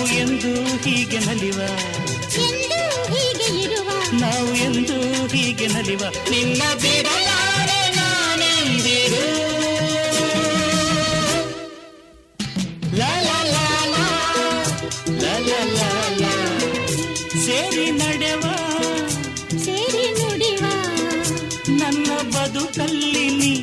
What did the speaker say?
ನಾವು ಎಂದು ಹೀಗೆ ನಲಿವ. ನಾವು ಎಂದು ಹೀಗೆ ನಲಿವ. ನಿನ್ನ ಬಿಡಲಾರೆ ಸೇರಿ ನಡೆವ. ಸೇರಿ ನನ್ನ ಬದುಕಲ್ಲಿ ನೀ